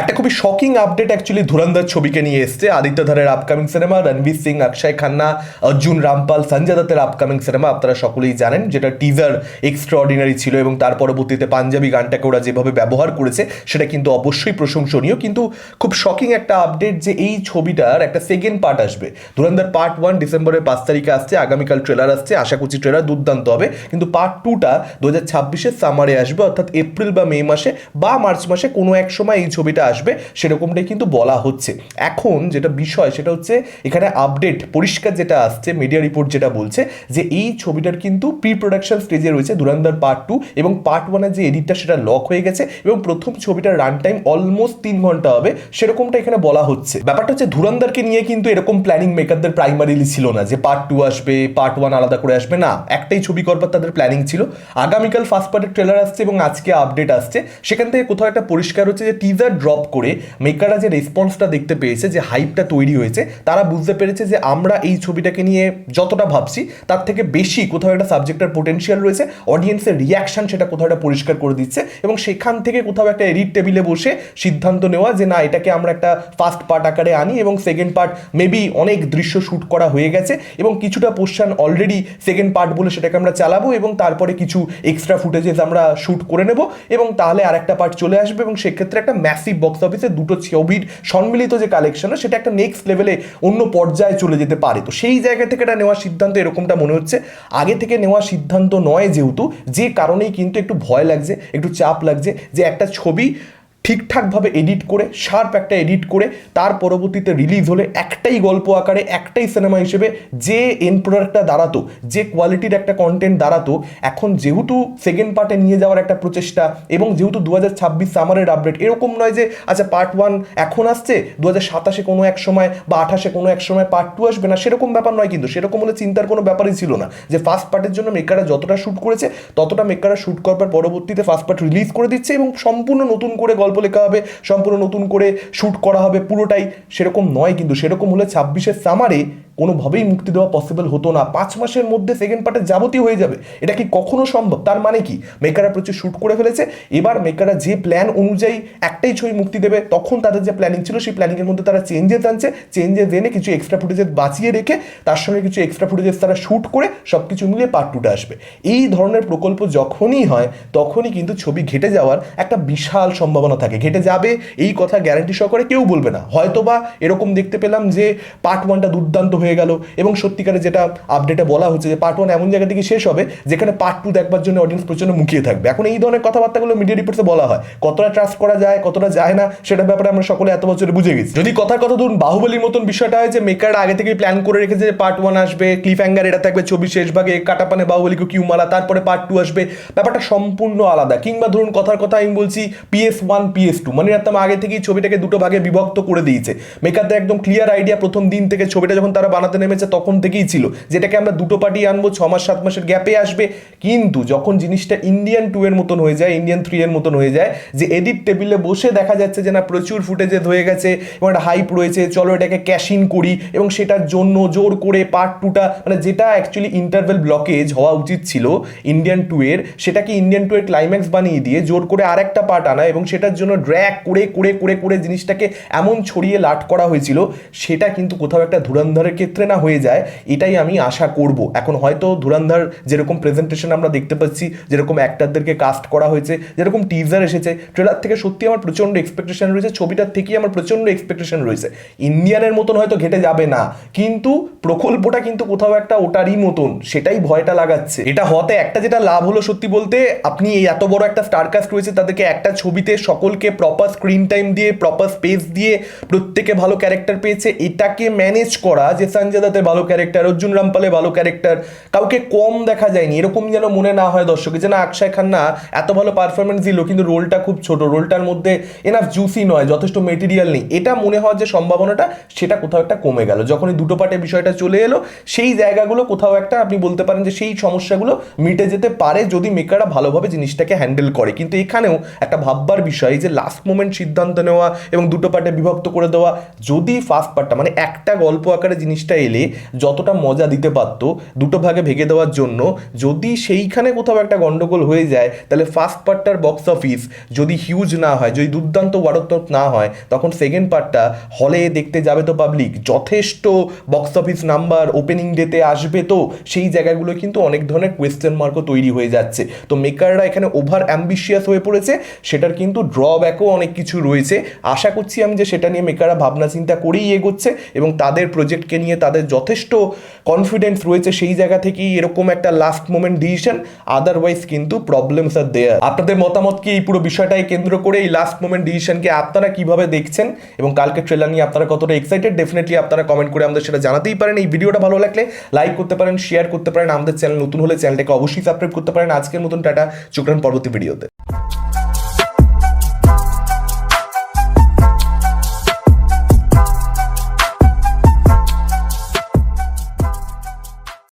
একটা খুবই shocking update actually ধুরন্ধর ছবিকে নিয়ে এসছে। আদিত্য ধারের আপকামিং সিনেমা রণবীর সিং, অক্ষয় খান্না, অর্জুন রামপাল, সঞ্জয় দত্তের আপকামিং সিনেমা আপনারা সকলেই জানেন, যেটা টিজার এক্সট্রাঅর্ডিনারি ছিল এবং তার পরবর্তীতে পাঞ্জাবি গানটাকে ওরা যেভাবে ব্যবহার করেছে, সেটা কিন্তু অবশ্যই প্রশংসনীয়। কিন্তু খুব শকিং একটা আপডেট যে এই ছবিটার একটা সেকেন্ড পার্ট আসবে। ধুরন্ধর পার্ট ওয়ান ডিসেম্বরের পাঁচ তারিখে আসছে, আগামীকাল ট্রেলার আসছে, আশা করছি ট্রেলার দুর্দান্ত হবে। কিন্তু পার্ট টুটা দু হাজার ছাব্বিশের সামারে আসবে, অর্থাৎ এপ্রিল বা মে মাসে বা মার্চ মাসে কোনো এক সময় এই ছবিটা আসবে, সেরকমটাই কিন্তু বলা হচ্ছে। এখন যেটা বিষয়, সেটা হচ্ছে এখানে আপডেট পরিষ্কার যেটা আসছে মিডিয়া রিপোর্ট যেটা বলছে, যে এই ছবিটার কিন্তু প্রি প্রোডাকশন স্টেজে রয়েছে দুরান্দার পার্ট টু এবং পার্ট ওয়ানের যে এডিটটা সেটা লক হয়ে গেছে এবং প্রথম ছবিটার রান টাইম অলমোস্ট তিন ঘণ্টা হবে, সেরকমটা এখানে বলা হচ্ছে। ব্যাপারটা হচ্ছে ধুরন্দারকে নিয়ে কিন্তু এরকম প্ল্যানিং মেকারদের প্রাইমারিলি ছিল না, যে পার্ট টু আসবে পার্ট ওয়ান আলাদা করে আসবে, না। একটাই ছবি করবার তাদের প্ল্যানিং ছিল। আগামীকাল ফার্স্ট পার্টের ট্রেলার আসছে এবং আজকে আপডেট আসছে। সেখান থেকে কোথাও একটা পরিষ্কার হচ্ছে যে টিজার ড্রপ করে মেকাররা যে রেসপন্সটা দেখতে পেয়েছে, যে হাইপটা তৈরি হয়েছে, তারা বুঝতে পেরেছে যে আমরা এই ছবিটাকে নিয়ে যতটা ভাবছি, তার থেকে বেশি কোথাও একটা সাবজেক্টের পোটেনশিয়াল রয়েছে অডিয়েন্সের রিয়াকশন সেটা কোথাও একটা পরিষ্কার করে দিচ্ছে এবং সেখান থেকে কোথাও একটা এডিট টেবিলে বসে সিদ্ধান্ত নেওয়া যে না, এটাকে আমরা একটা ফার্স্ট পার্ট আকারে আনি এবং সেকেন্ড পার্ট মেবি অনেক দৃশ্য শ্যুট করা হয়ে গেছে এবং কিছুটা পোর্শন অলরেডি সেকেন্ড পার্ট বলে সেটাকে আমরা চালাবো এবং তারপরে কিছু এক্সট্রা ফুটেজেস আমরা শ্যুট করে নেব এবং তাহলে আরেকটা পার্ট চলে আসবে এবং সেক্ষেত্রে একটা ম্যাসিভ বক্স অফিসে দুটো ছবির সম্মিলিত যে কালেকশন সেটা একটা নেক্সট লেভেলে অন্য পর্যায়ে চলে যেতে পারে। তো সেই জায়গা থেকে এটা নেওয়ার সিদ্ধান্ত এরকমটা মনে হচ্ছে। আগে থেকে নেওয়া সিদ্ধান্ত নয় যেহেতু, যে কারণেই কিন্তু একটু ভয় লাগছে, একটু চাপ লাগছে যে একটা ছবি ঠিকঠাকভাবে এডিট করে শার্প একটা এডিট করে, তার পরবর্তীতে রিলিজ হলে একটাই গল্প আকারে, একটাই সিনেমা হিসেবে যে এন প্রোডাক্টটা দাঁড়াতো, যে কোয়ালিটির একটা কন্টেন্ট দাঁড়াতো, এখন যেহেতু সেকেন্ড পার্টে নিয়ে যাওয়ার একটা প্রচেষ্টা এবং যেহেতু দু হাজার ছাব্বিশ সামারের আপডেট এরকম নয় যে আচ্ছা পার্ট ওয়ান এখন আসছে দু হাজার সাতাশে কোনো এক সময় বা আঠাশে কোনো এক সময় পার্ট টু আসবে না, সেরকম ব্যাপার নয় কিন্তু, সেরকম হলে চিন্তার কোনো ব্যাপারই ছিল না। যে ফার্স্ট পার্টের জন্য মেকাররা যতটা শ্যুট করেছে, ততটা মেকাররা শ্যুট করবার পরবর্তীতে ফার্স্ট পার্ট রিলিজ করে দিচ্ছে এবং সম্পূর্ণ নতুন করে গল্প লেখা হবে সম্পূর্ণ নতুন করে শ্যুট করা হবে পুরোটাই। সেরকম নয় কিন্তু, সেরকম হলে ছাব্বিশের সামারে কোনোভাবেই মুক্তি দেওয়া পসিবল হতো না। পাঁচ মাসের মধ্যে সেকেন্ড পার্টে যাবতীয় হয়ে যাবে। এটা কি কখনো সম্ভব? তার মানে কি? মেকাররা প্রচুর শ্যুট করে ফেলেছে। এবার মেকাররা যে প্ল্যান অনুযায়ী একটাই ছবি মুক্তি দেবে, তখন তাদের যে প্ল্যানিং ছিল, সেই প্ল্যানিংয়ের মধ্যে তারা চেঞ্জেস আনছে। চেঞ্জেস এনে কিছু এক্সট্রা ফুটেজেস বাঁচিয়ে রেখে, তার সঙ্গে কিছু এক্সট্রা ফুটেজেস তারা শ্যুট করে সব কিছু মিলিয়ে পার্ট টুটা আসবে। এই ধরনের প্রকল্প যখনই হয়, তখনই কিন্তু ছবি ঘেটে যাওয়ার একটা বিশাল সম্ভাবনা থাকে। ঘেটে যাবে, এই কথা গ্যারান্টি সহকারে কেউ বলবে না। হয়তো বা এরকম দেখতে পেলাম যে পার্ট ওয়ানটা দুর্দান্ত হয়ে গেল এবং সত্যিকারে যেটা আপডেটে বলা হচ্ছে যে পার্ট ওয়ান এমন জায়গা থেকে শেষ হবে যেখানে পার্ট টু দেখবার জন্য অডিয়েন্স প্রচণ্ড মুখিয়ে থাকবে। এখন এই ধরনের কথাবার্তাগুলো মিডিয়া রিপোর্টসে বলা হয়। কতটা ট্রাস্ট করা যায়, কতটা যায় না, সেটার ব্যাপারে আমরা সকলে এত বছরে বুঝে গেছি। যদি কথার কথা ধরুন, বাহুবলীর মতন বিষয়টা হয় যে মেকাররা আগে থেকে প্ল্যান করে রেখেছে যে পার্ট ওয়ান আসবে ক্লিফ হ্যাঙ্গার এটা থাকবে ছবি শেষ ভাগে, কাটাপানে বাহুবলীকে কিউ মালা, তারপরে পার্ট টু আসবে। ব্যাপারটা সম্পূর্ণ আলাদা। কিংবা ধরুন, কথার কথা আমি বলছি পিএস ওয়ান পিএস টু মানে রাখতাম আগে থেকেই ছবিটাকে দুটো ভাগে বিভক্ত করে দিয়েছে। মেকারদের একদম ক্লিয়ার আইডিয়া প্রথম দিন থেকে ছবিটা যখন তারা বানাতে নেমেছে তখন থেকেই ছিল। যেটাকে আমরা দুটো পার্টি আনব, ছ মাস, সাত মাসের গ্যাপে আসবে। কিন্তু যখন জিনিসটা ইন্ডিয়ান টু এর মতন হয়ে যায় ইন্ডিয়ান থ্রি এর মতন হয়ে যায়, যে এডিট টেবিলে বসে দেখা যাচ্ছে যে না, প্রচুর ফুটেজে হয়ে গেছে, এবং একটা হাইপ রয়েছে, চলো এটাকে ক্যাশ ইন করি, এবং সেটার জন্য জোর করে পার্ট টুটা মানে যেটা অ্যাকচুয়ালি ইন্টারভেল ব্লকেজ হওয়া উচিত ছিল ইন্ডিয়ান টু এর, সেটাকে ইন্ডিয়ান টু এর ক্লাইম্যাক্স বানিয়ে দিয়ে জোর করে আরেকটা পার্ট আনা, এবং সেটার জন্য ড্র্যাক করে করে করে করে জিনিসটাকে এমন ছড়িয়ে লাট করা হয়েছিল, সেটা কিন্তু কোথাও একটা ধুরন্ধরের ক্ষেত্রে না হয়ে যায়, এটাই আমি আশা করব। এখন হয়তো ধুরান্ধার যেরকম প্রেজেন্টেশন আমরা দেখতে পাচ্ছি, যেরকম অ্যাক্টারদেরকে কাস্ট করা হয়েছে, যেরকম টিজার এসেছে ট্রেলার থেকে সত্যি আমার প্রচণ্ড এক্সপেকটেশন রয়েছে, ছবিটার থেকেই আমার প্রচণ্ড এক্সপেকটেশন রয়েছে। ইন্ডিয়ানের মতন হয়তো ঘেটে যাবে না, কিন্তু প্রকল্পটা কিন্তু কোথাও একটা ওটারই মতন, সেটাই ভয়টা লাগাচ্ছে। এটা হতে একটা যেটা লাভ হলো সত্যি বলতে, আপনি এই এত বড় একটা স্টারকাস্ট রয়েছে, তাদেরকে একটা ছবিতে সকলকে প্রপার স্ক্রিন টাইম দিয়ে প্রপার স্পেস দিয়ে, প্রত্যেকে ভালো ক্যারেক্টার পেয়েছে, এটাকে ম্যানেজ করা যে সঞ্জয় দত্তের ভালো ক্যারেক্টার অর্জুন রামপালে ভালো ক্যারেক্টার কাউকে কম দেখা যায়নি, এরকম যেন মনে না হয় দর্শকে যে না, অক্ষয় খান্না এত ভালো পারফরমেন্স দিল, কিন্তু রোলটা খুব ছোট, রোলটার মধ্যে এনাফ জুসি নয়, যথেষ্ট মেটেরিয়াল নেই। এটা মনে হওয়ার যে সম্ভাবনাটা, সেটা কোথাও একটা কমে গেল। যখন এই দুটো পার্টে বিষয়টা চলে এলো, সেই জায়গাগুলো কোথাও একটা আপনি বলতে পারেন যে সেই সমস্যাগুলো মিটে যেতে পারে যদি মেকাররা ভালোভাবে জিনিসটাকে হ্যান্ডেল করে। কিন্তু এখানেও একটা ভাববার বিষয় যে লাস্ট মোমেন্ট সিদ্ধান্ত নেওয়া এবং দুটো পার্টে বিভক্ত করে দেওয়া, যদি ফার্স্ট পার্টটা মানে একটা গল্প আকারে জিনিসটা জিনিসটা এলে যতটা মজা দিতে পারতো দুটো ভাগে ভেঙে দেওয়ার জন্য, যদি সেইখানে কোথাও একটা গন্ডগোল হয়ে যায়, তাহলে ফার্স্ট পার্টটার বক্স অফিস যদি হিউজ না হয়, যদি দুর্দান্ত ওয়ারত্তর না হয়, তখন সেকেন্ড পার্টটা হলে দেখতে যাবে তো পাবলিক যথেষ্ট বক্স অফিস নাম্বার ওপেনিং ডেতে আসবে তো, সেই জায়গাগুলো কিন্তু অনেক ধরনের কোয়েশ্চেন মার্কও তৈরি হয়ে যাচ্ছে। তো মেকাররা এখানে ওভার অ্যাম্বিশিয়াস হয়ে পড়েছে, সেটার কিন্তু ড্রব্যাকও অনেক কিছু রয়েছে। আশা করছি আমি যে সেটা নিয়ে মেকাররা ভাবনা চিন্তা করেই এগোচ্ছে এবং তাদের প্রজেক্টকে নিয়ে তাদের যথেষ্ট কনফিডেন্স রয়েছে সেই জায়গা থেকেই এরকম একটা লাস্ট মোমেন্ট ডিসিশন আদারওয়াইজ কিন্তু প্রবলেমস আর দেয়ার আপনাদের মতামত কি এই পুরো বিষয়টাকে কেন্দ্র করে এই লাস্ট মোমেন্ট ডিসিশনকে আপনারা কীভাবে দেখছেন? এবং কালকে ট্রেলার নিয়ে আপনারা কতটা এক্সাইটেড ডেফিনেটলি আপনারা কমেন্ট করে আমাদের সেটা জানাতেই পারেন। এই ভিডিওটা ভালো লাগলে লাইক করতে পারেন শেয়ার করতে পারেন। আমাদের চ্যানেল নতুন হলে চ্যানেলটাকে অবশ্যই সাবস্ক্রাইব করতে পারেন। আজকের মতন টাটা। চোখরান পরবর্তী ভিডিওতে